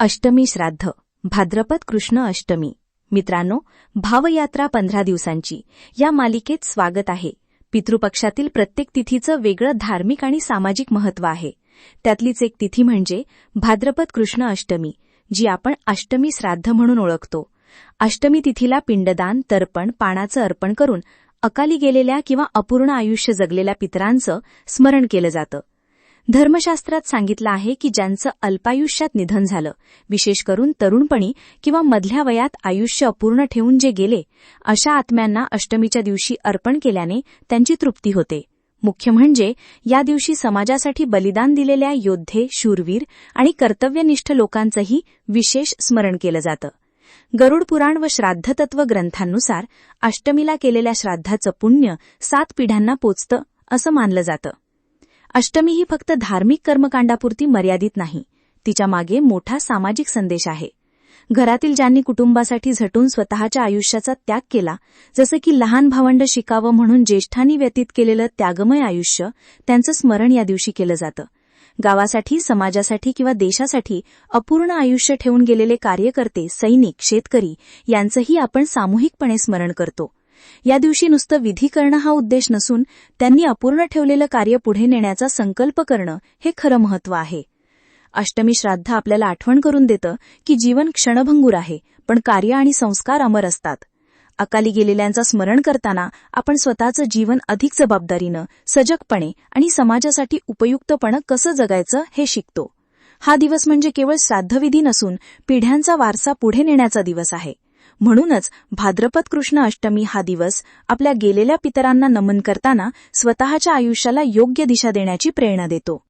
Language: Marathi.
अष्टमी श्राद्ध. भाद्रपद कृष्ण अष्टमी. मित्रांनो भावयात्रा पंधरा दिवसांची. या मालिकेत स्वागत आहे. पितृपक्षातील प्रत्येक तिथीचं वेगळं धार्मिक आणि सामाजिक महत्त्व आहे. त्यातलीच एक तिथी म्हणजे भाद्रपद कृष्ण अष्टमी जी आपण अष्टमी श्राद्ध म्हणून ओळखतो. अष्टमी तिथीला पिंडदान तर्पण पानाचं अर्पण करून अकाली गेलेल्या किंवा अपूर्ण आयुष्य जगलेल्या पितरांचं स्मरण केलं जातं. धर्मशास्त्रात सांगितलं आहे की ज्यांचं अल्पायुष्यात निधन झालं विशेष करून तरुणपणी किंवा मधल्या वयात आयुष्य अपूर्ण ठेवून जे गेले अशा आत्म्यांना अष्टमीच्या दिवशी अर्पण केल्याने त्यांची तृप्ती होते. मुख्य म्हणजे या दिवशी समाजासाठी बलिदान दिलेल्या योद्धे शूरवीर आणि कर्तव्यनिष्ठ लोकांचंही विशेष स्मरण केलं जातं. गरुड पुराण व श्राद्धतत्व ग्रंथांनुसार अष्टमीला केलेल्या श्राद्धाचं पुण्य सात पिढ्यांना पोचतं असं मानलं जातं. अष्टमी ही फक्त धार्मिक कर्मकांडापुरती मर्यादित नाही. तिच्यामागे मोठा सामाजिक संदेश आहे. घरातील ज्यांनी कुटुंबासाठी झटून स्वतःच्या आयुष्याचा त्याग केला जसं की लहान भावंड शिकावं म्हणून ज्येष्ठांनी व्यतीत केलेलं त्यागमय आयुष्य त्यांचं स्मरण या दिवशी केलं जातं. गावासाठी समाजासाठी किंवा देशासाठी अपूर्ण आयुष्य ठेवून गेलेले कार्यकर्ते सैनिक शेतकरी यांचंही आपण सामूहिकपणे स्मरण करतो. या दिवशी नुसतं विधी करणं हा उद्देश नसून त्यांनी अपूर्ण ठेवलेलं कार्य पुढे नेण्याचा संकल्प करणं हे खरं महत्त्व आहे. अष्टमी श्राद्ध आपल्याला आठवण करून देतं की जीवन क्षणभंगूर आहे पण कार्य आणि संस्कार अमर असतात. अकाली गेलेल्यांचं स्मरण करताना आपण स्वतःचं जीवन अधिक जबाबदारीनं सजगपणे आणि समाजासाठी उपयुक्तपणं कसं जगायचं हे शिकतो. हा दिवस म्हणजे केवळ श्राद्धविधी नसून पिढ्यांचा वारसा पुढे नेण्याचा दिवस आहे. म्हणूनच भाद्रपद कृष्ण अष्टमी हा दिवस आपल्या गेलेल्या पितरांना नमन करताना स्वतःच्या आयुष्याला योग्य दिशा देण्याची प्रेरणा देतो.